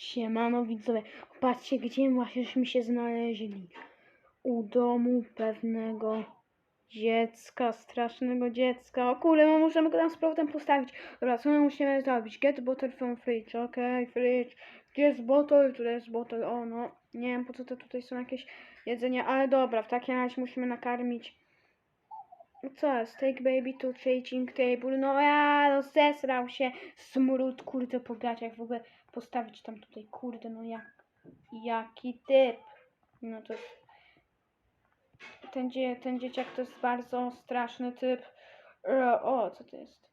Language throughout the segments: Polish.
Siemano widzowie, patrzcie gdzie właścieśmy się znaleźli. U domu pewnego dziecka, strasznego dziecka. O kurde, no możemy go tam z powrotem postawić. Dobra, co my musimy zrobić? Get bottle from fridge, okej, fridge. Gdzie jest bottle? Tutaj jest bottle, o no. Nie wiem po co to tutaj są jakieś jedzenie, ale dobra, w takim razie musimy nakarmić. Co jest? Take baby to changing table. No ja, no zesrał się. Smród, kurde, po gaciach w ogóle postawić tam tutaj, kurde, no jak, jaki typ. No to ten, dzie, ten dzieciak to jest bardzo straszny typ. E, O, co to jest?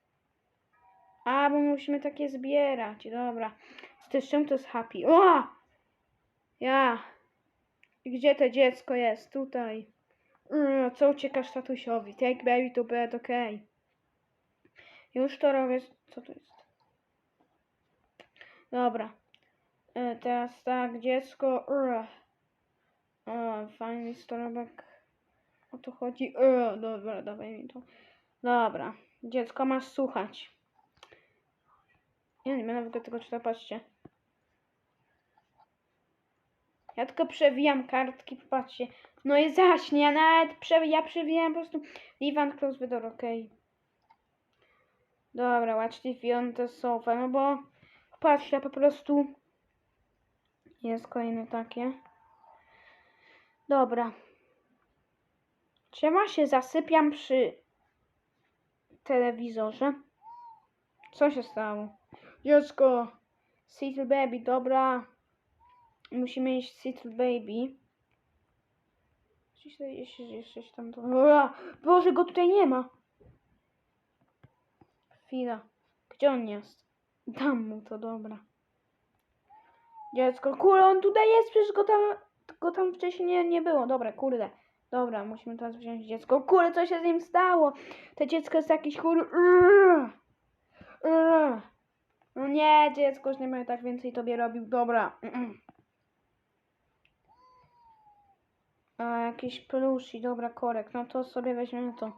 A, bo musimy takie zbierać, dobra. Z też czym to jest happy? O! Ja. Gdzie to dziecko jest? Tutaj. Mm, Co uciekasz tatusiowi? Take baby to bed, okej. Już to robię. Co to jest? Dobra. E, teraz tak, dziecko. O, fajny storobek. O to chodzi. Ur, dobra, dawaj mi to. Dobra. Dziecko masz słuchać. Ja nie będę w ogóle tego czytać, patrzcie. Ja tylko przewijam kartki, patrzcie. No i zaśnie, ja nawet ja przewijam po prostu. Close the door, okej. Dobra, watch TV on the sofa, no bo patrzcie, po prostu jest kolejne takie. Dobra. Czemu się zasypiam przy telewizorze? Co się stało? Dziecko! Little baby, dobra. Musimy iść Little baby. Jeszcze, jeszcze się tam to... Boże, go tutaj nie ma! Chwila. Gdzie on jest? Dam mu to, dobra. Dziecko, kurde, on tutaj jest, przecież go tam, go tam wcześniej nie, nie było. Dobra, kurde. Dobra, musimy teraz wziąć dziecko. Kurde, co się z nim stało? To dziecko jest jakiś kurde... No nie, dziecko już nie będzie tak więcej tobie robił. Dobra. A, jakiś plushi, dobra, korek. No to sobie weźmiemy to.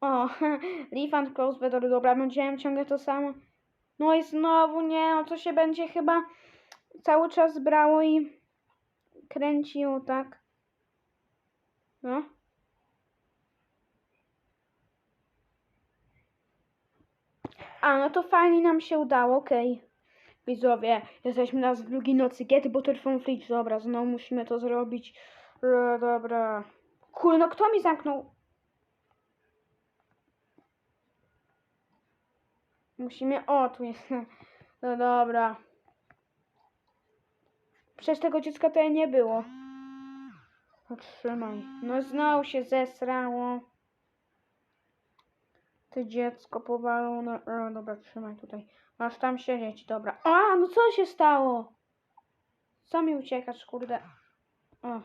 O, leave and close the door. Dobra, będziemy ciągle to samo. No i znowu nie, no to się będzie chyba cały czas brało i kręciło, tak? No. A, no to fajnie nam się udało, okej. Widzowie, jesteśmy na drugiej nocy. Get butter from fridge. Dobra, znowu musimy to zrobić. Dobra. Kurde, no kto mi zamknął? Musimy... O, tu jest. No dobra. Przecież tego dziecka tutaj nie było. Otrzymaj. No znowu się zesrało. To dziecko powalone. O, dobra, trzymaj tutaj. Masz tam siedzieć, dobra. A, no co się stało? Co mi uciekasz, kurde? O.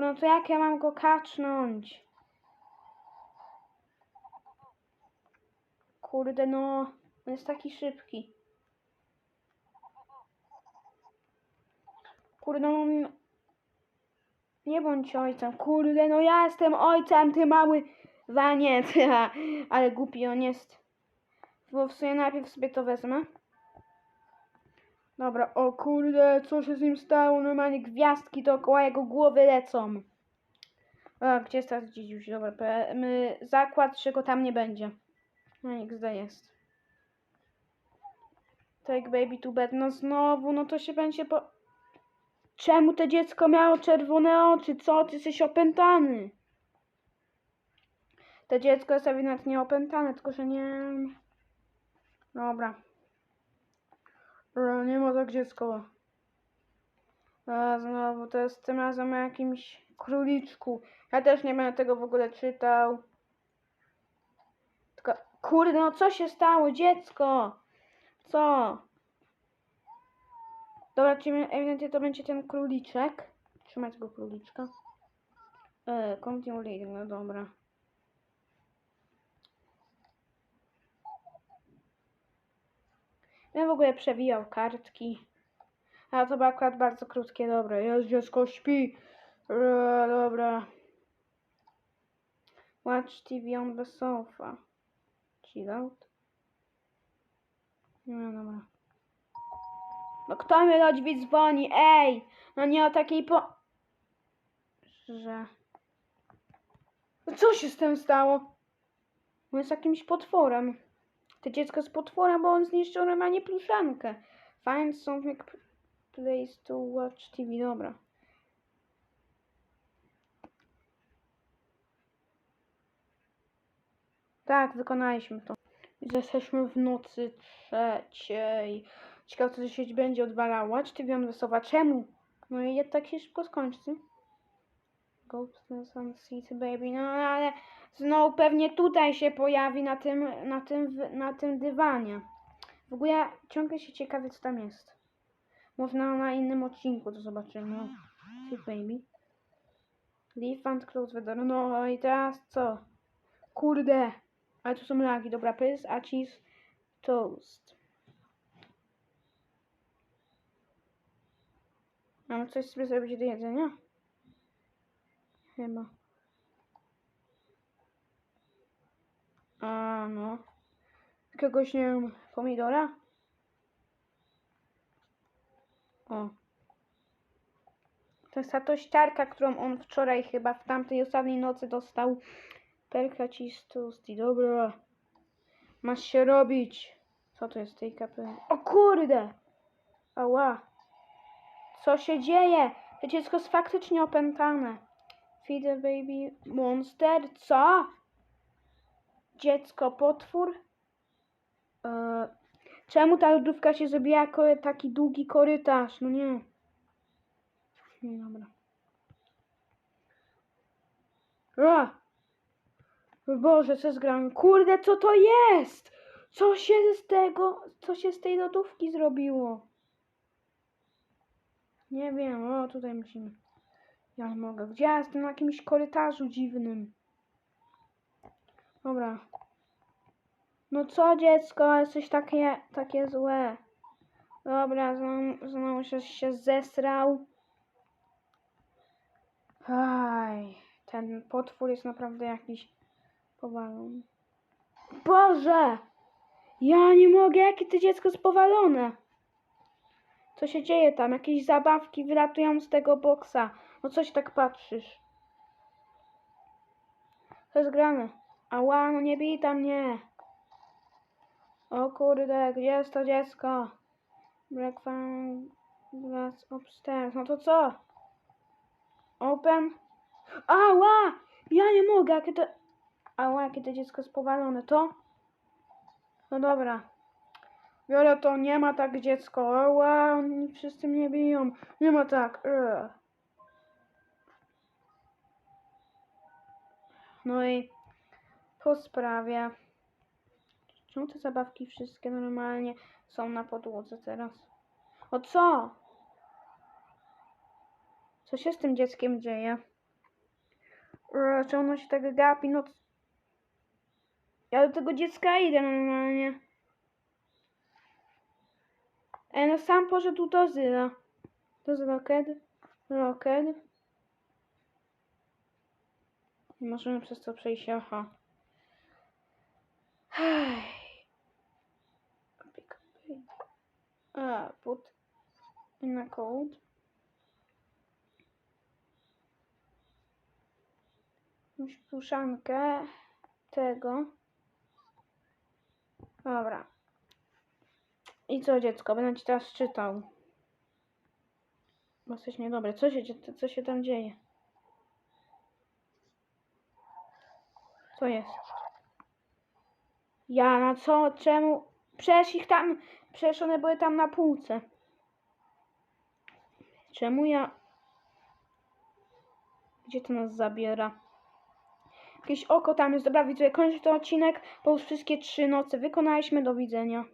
No to jak ja mam go kacznąć? Kurde, no. On jest taki szybki. Kurde, no. Nie bądź ojcem. Kurde, no ja jestem ojcem, ty mały waniec. Ale głupi on jest. Bo w sumie najpierw sobie to wezmę. Dobra, o kurde, co się z nim stało? Normalnie gwiazdki dookoła jego głowy lecą. A, gdzie jest teraz dziedziuś? Dobra, my zakład, że go tam nie będzie. No gdzie jest. Take baby to bed. No znowu, no to się będzie po... Czemu to dziecko miało czerwone oczy? Co? Ty jesteś opętany. To dziecko jest ewidentnie opętane, tylko że nie... Dobra, Nie ma tak dziecko. A znowu, to jest tym razem o jakimś króliczku. Ja też nie będę tego w ogóle czytał. Kurde, no co się stało? Dziecko! Co? Dobra, czyli ewidentnie to będzie ten króliczek. Trzymać go króliczka. E, continue no dobra. Ja w ogóle przewijał kartki. A to było akurat bardzo krótkie, dobra. Jest dziecko śpi. E, dobra. Watch TV on the sofa. Chill out. No dobra. No kto mi do drzwi dzwoni? Ej! No nie o takiej po... Że... No co się z tym stało? On jest jakimś potworem. To dziecko jest potworem, bo on zniszczył normalnie pluszankę. Find something place to watch TV. Dobra. Tak, wykonaliśmy to. Jesteśmy w nocy trzeciej. Ciekawe, co się będzie odwalało. TV on wysuwa. Czemu? No i tak się szybko skończy. Ghost Sun City Baby. No ale znowu pewnie tutaj się pojawi na tym, na tym, na tym dywanie. W ogóle ciągle się ciekawię, co tam jest. Można na innym odcinku to zobaczymy. No. City Baby. Leave and close. No i teraz co? Kurde. Ale tu są lagi. Dobra, pys, a cheese, toast. Mam coś sobie zrobić do jedzenia? Chyba. A no. Jakiegoś, nie wiem, pomidora? O. To jest ta którą on wczoraj chyba w tamtej ostatniej nocy dostał. Perka cistosti, dobra. Masz się robić. Co to jest tej kapy? O kurde! Ała. Co się dzieje? To dziecko jest faktycznie opętane. Feed the baby monster. Co? Dziecko potwór? Eee, czemu ta lodówka się zrobiła jako taki długi korytarz? No nie. Nie, dobra. A! Boże, co zgram? Kurde, co to jest? Co się z tego, co się z tej lodówki zrobiło? Nie wiem, o tutaj musimy. Ja mogę. Gdzie ja jestem na jakimś korytarzu dziwnym? Dobra. No co dziecko, jesteś takie, takie złe. Dobra, znowu się, się zesrał. Aj, ten potwór jest naprawdę jakiś powalony. Boże! Ja nie mogę, jakie to dziecko jest powalone. Co się dzieje tam? Jakieś zabawki wylatują z tego boksa. No coś tak patrzysz. Co jest grane? Ała, no nie bij tam mnie. O kurde, gdzie jest to dziecko? Breakfast upstairs. No to co? Open? Ała! Ja nie mogę, jakie to... Ała, jakie to dziecko jest powalone. To? No dobra. Biorę to, nie ma tak dziecko. Ała, oni wszyscy mnie biją. Nie ma tak. Ugh. No i po sprawie. Czemu te zabawki wszystkie normalnie są na podłodze teraz? O co? Co się z tym dzieckiem dzieje? Ugh, Czy ono się tak gapi? No. Ja do tego dziecka idę normalnie. E, no sam poszedł do Zyla. To jest Rocket. Rocket. Nie możemy przez to przejść, aha. A, put in a code. Jakąś tego. Dobra. I co dziecko? Będę ci teraz czytał. Bo jesteś niedobry. Co się, co się tam dzieje? Co jest? Jana, co? Czemu? Przecież ich tam... Przecież one były tam na półce. Czemu ja... Gdzie to nas zabiera? Jakieś oko tam jest. Dobra, widzowie, kończę ten odcinek, bo już wszystkie trzy noce wykonaliśmy. Do widzenia.